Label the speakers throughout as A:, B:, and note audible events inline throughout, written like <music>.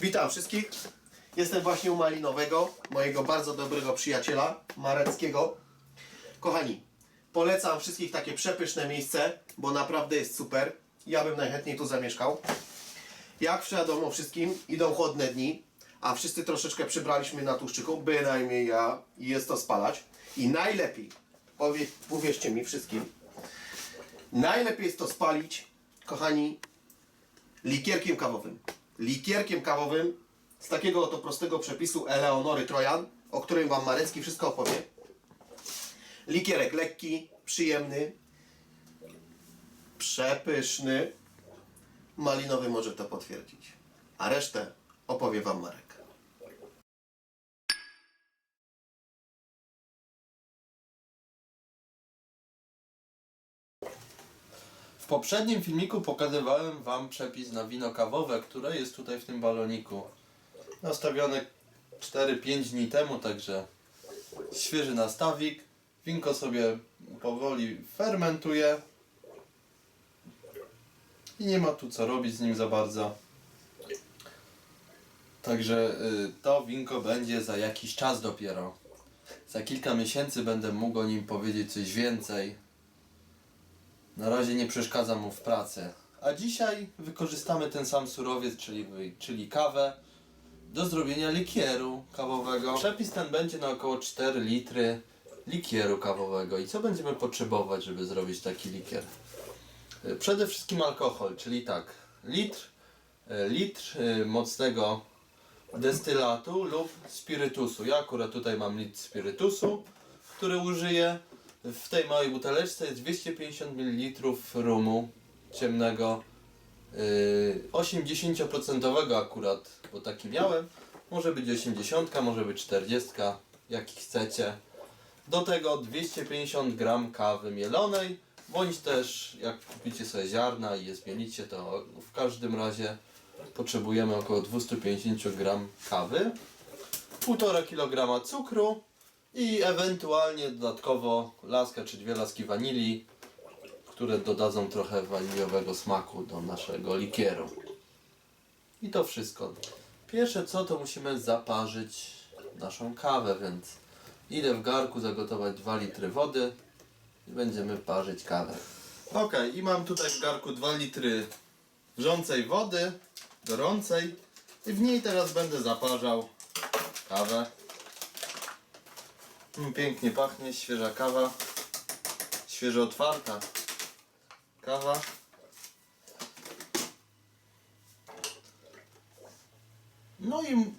A: Witam wszystkich. Jestem właśnie u Malinowego, mojego bardzo dobrego przyjaciela, Mareckiego. Kochani, polecam wszystkich takie przepyszne miejsce, bo naprawdę jest super. Ja bym najchętniej tu zamieszkał. Jak wiadomo wszystkim, idą chłodne dni, a wszyscy troszeczkę przybraliśmy na tłuszczyku, bynajmniej ja, i jest to spalać. I najlepiej, powie, uwierzcie mi wszystkim, najlepiej jest to spalić, kochani, likierkiem kawowym. Likierkiem kawowym z takiego oto prostego przepisu Eleonory Trojan, o którym Wam Marecki wszystko opowie. Likierek lekki, przyjemny, przepyszny. Malinowy może to potwierdzić. A resztę opowie Wam Marek.
B: Poprzednim filmiku pokazywałem Wam przepis na wino kawowe, które jest tutaj w tym baloniku. Nastawione 4-5 dni temu, także świeży nastawik. Winko sobie powoli fermentuje. I nie ma tu co robić z nim za bardzo. Także y, to winko będzie za jakiś czas dopiero. Za kilka miesięcy będę mógł o nim powiedzieć coś więcej. Na razie nie przeszkadza mu w pracy. A dzisiaj wykorzystamy ten sam surowiec, czyli, czyli kawę, do zrobienia likieru kawowego. Przepis ten będzie na około 4 litry likieru kawowego. I co będziemy potrzebować, żeby zrobić taki likier? Y, Przede wszystkim alkohol, czyli tak, litr, y, litr y, mocnego destylatu lub spirytusu. Ja akurat tutaj mam litr spirytusu, który użyję. W tej małej buteleczce jest 250 ml rumu ciemnego, yy, 80% akurat, bo taki miałem. Może być 80, może być 40, jaki chcecie. Do tego 250 gram kawy mielonej, bądź też jak kupicie sobie ziarna i je zmienicie, to w każdym razie potrzebujemy około 250 gram kawy, 1,5 kg cukru i ewentualnie dodatkowo laskę czy dwie laski wanilii, które dodadzą trochę waniliowego smaku do naszego likieru. I to wszystko. Pierwsze co to musimy zaparzyć naszą kawę, więc idę w garku zagotować 2 litry wody i będziemy parzyć kawę. Ok, i mam tutaj w garku 2 litry wrzącej wody, gorącej i w niej teraz będę zaparzał kawę. Mm, Pięknie pachnie, świeża kawa. Świeżo otwarta kawa. No i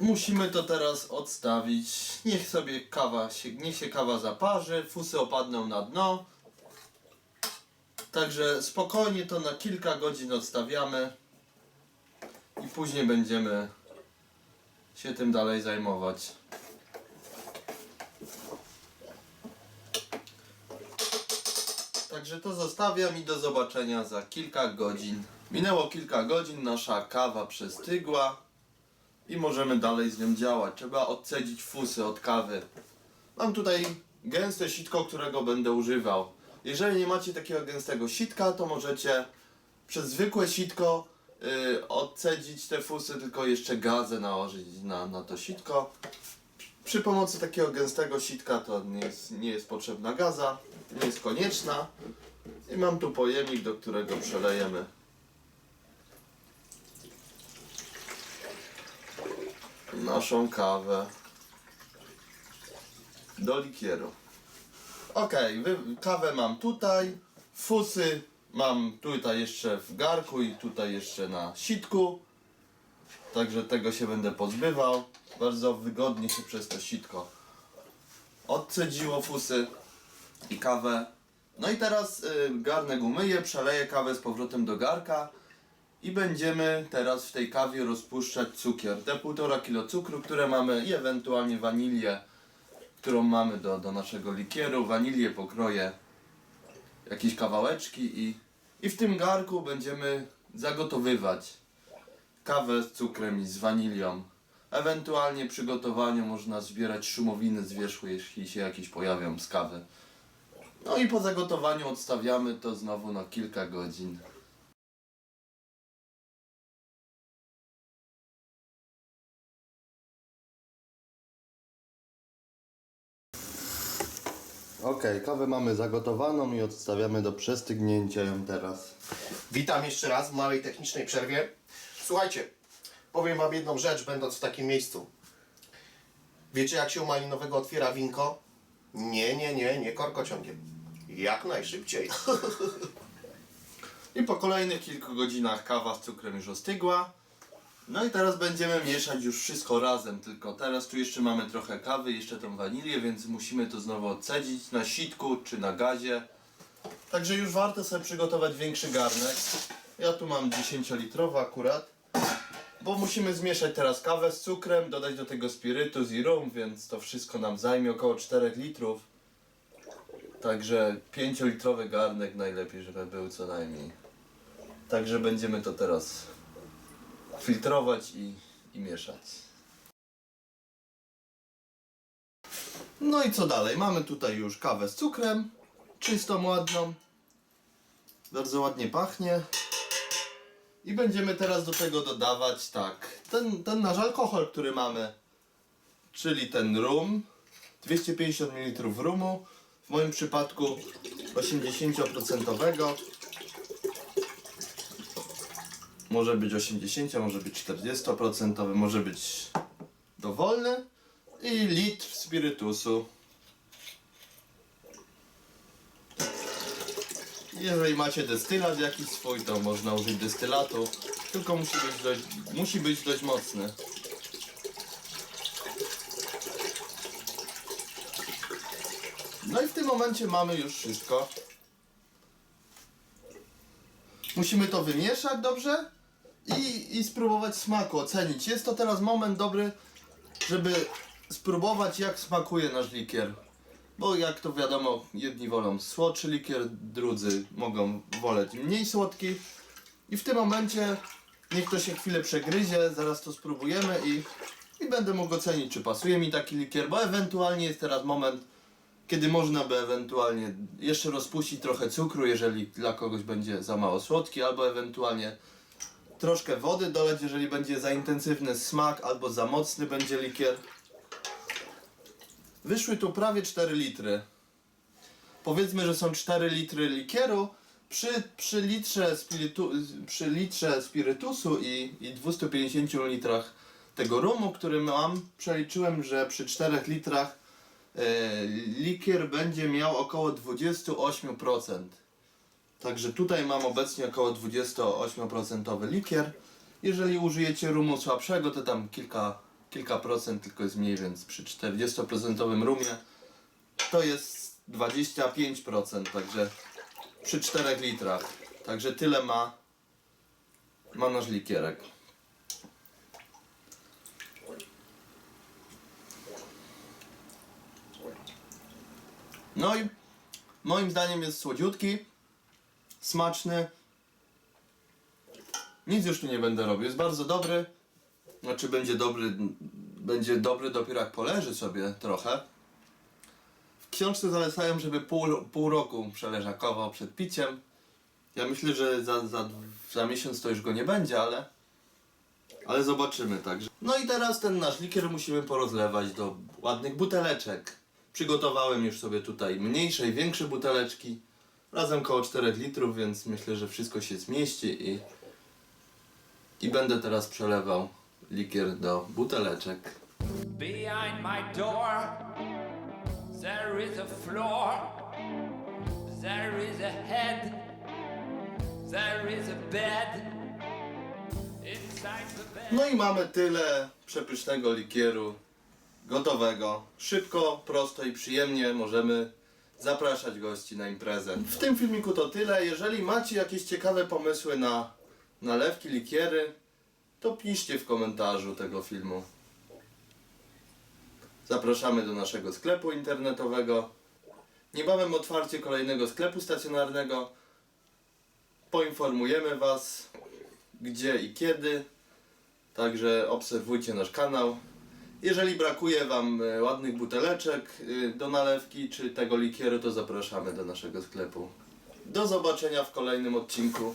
B: musimy to teraz odstawić. Niech sobie kawa się, niech się kawa zaparzy, fusy opadną na dno. Także spokojnie to na kilka godzin odstawiamy i później będziemy się tym dalej zajmować. Także to zostawiam i do zobaczenia za kilka godzin. Minęło kilka godzin, nasza kawa przestygła i możemy dalej z nią działać. Trzeba odcedzić fusy od kawy. Mam tutaj gęste sitko, którego będę używał. Jeżeli nie macie takiego gęstego sitka, to możecie przez zwykłe sitko y, odcedzić te fusy, tylko jeszcze gazę nałożyć na, na to sitko. Przy pomocy takiego gęstego sitka to nie jest, nie jest potrzebna gaza, nie jest konieczna. I mam tu pojemnik, do którego przelejemy naszą kawę do likieru. Ok, kawę mam tutaj, fusy mam tutaj jeszcze w garku i tutaj jeszcze na sitku. Także tego się będę pozbywał. Bardzo wygodnie się przez to sitko odcedziło fusy i kawę. No i teraz y, garnek umyję, przeleję kawę z powrotem do garka i będziemy teraz w tej kawie rozpuszczać cukier. Te 1,5 kg cukru, które mamy i ewentualnie wanilię, którą mamy do, do naszego likieru. Wanilię pokroję jakieś kawałeczki i, i w tym garku będziemy zagotowywać kawę z cukrem i z wanilią. Ewentualnie przy gotowaniu można zbierać szumowiny z wierzchu, jeśli się jakieś pojawią z kawy. No i po zagotowaniu odstawiamy to znowu na kilka godzin Okej, kawę mamy zagotowaną i odstawiamy do przestygnięcia ją teraz.
A: Witam jeszcze raz w małej technicznej przerwie. Słuchajcie, powiem Wam jedną rzecz, będąc w takim miejscu. Wiecie, jak się u malinowego otwiera winko? Nie, nie, nie, nie korkociągiem. Jak najszybciej. <laughs>
B: I po kolejnych kilku godzinach kawa z cukrem już ostygła. No i teraz będziemy mieszać już wszystko razem, tylko teraz tu jeszcze mamy trochę kawy, jeszcze tą wanilię, więc musimy to znowu odcedzić na sitku czy na gazie. Także już warto sobie przygotować większy garnek. Ja tu mam 10-litrowy akurat. Bo musimy zmieszać teraz kawę z cukrem, dodać do tego spirytus i rum, więc to wszystko nam zajmie około 4 litrów. Także 5-litrowy garnek najlepiej, żeby był co najmniej. Także będziemy to teraz filtrować i, i mieszać. No i co dalej? Mamy tutaj już kawę z cukrem, czystą, ładną. Bardzo ładnie pachnie. I będziemy teraz do tego dodawać tak, ten, ten nasz alkohol, który mamy, czyli ten rum, 250 ml rumu, w moim przypadku 80%. Może być 80, może być 40%, może być dowolny i litr spirytusu. Jeżeli macie destylat jakiś swój, to można użyć destylatu, tylko musi być dość, musi być dość mocny. No i w tym momencie mamy już wszystko. Musimy to wymieszać dobrze i, i spróbować smaku, ocenić. Jest to teraz moment dobry, żeby spróbować jak smakuje nasz likier. Bo jak to wiadomo, jedni wolą słodszy likier, drudzy mogą woleć mniej słodki. I w tym momencie niech to się chwilę przegryzie, zaraz to spróbujemy i, i będę mógł ocenić, czy pasuje mi taki likier, bo ewentualnie jest teraz moment, kiedy można by ewentualnie jeszcze rozpuścić trochę cukru, jeżeli dla kogoś będzie za mało słodki, albo ewentualnie troszkę wody doleć, jeżeli będzie za intensywny smak, albo za mocny będzie likier. Wyszły tu prawie 4 litry. Powiedzmy, że są 4 litry likieru. Przy, przy, litrze, spirytu, przy litrze spirytusu i, i 250 litrach tego rumu, który mam, przeliczyłem, że przy 4 litrach likier będzie miał około 28%. Także tutaj mam obecnie około 28% likier. Jeżeli użyjecie rumu słabszego, to tam kilka, kilka procent tylko jest mniej, więc przy 40% rumie to jest 25%, także przy 4 litrach. Także tyle ma, ma nasz likierek. No i moim zdaniem jest słodziutki, smaczny. Nic już tu nie będę robił. Jest bardzo dobry. Znaczy będzie dobry, będzie dobry dopiero jak poleży sobie trochę. W książce zalecają, żeby pół, pół roku przeleżakował przed piciem. Ja myślę, że za, za, za miesiąc to już go nie będzie, ale ale zobaczymy także. No i teraz ten nasz likier musimy porozlewać do ładnych buteleczek. Przygotowałem już sobie tutaj mniejsze i większe buteleczki. Razem koło 4 litrów, więc myślę, że wszystko się zmieści i, i będę teraz przelewał likier do buteleczek.
C: Behind my door, there is a floor, there is a head, there is a bed. Inside the bed.
B: No i mamy tyle przepysznego likieru gotowego. Szybko, prosto i przyjemnie możemy zapraszać gości na imprezę. W tym filmiku to tyle. Jeżeli macie jakieś ciekawe pomysły na nalewki, likiery, to piszcie w komentarzu tego filmu. Zapraszamy do naszego sklepu internetowego. Niebawem otwarcie kolejnego sklepu stacjonarnego. Poinformujemy Was gdzie i kiedy. Także obserwujcie nasz kanał. Jeżeli brakuje Wam e, ładnych buteleczek e, do nalewki czy tego likieru, to zapraszamy do naszego sklepu. Do zobaczenia w kolejnym odcinku.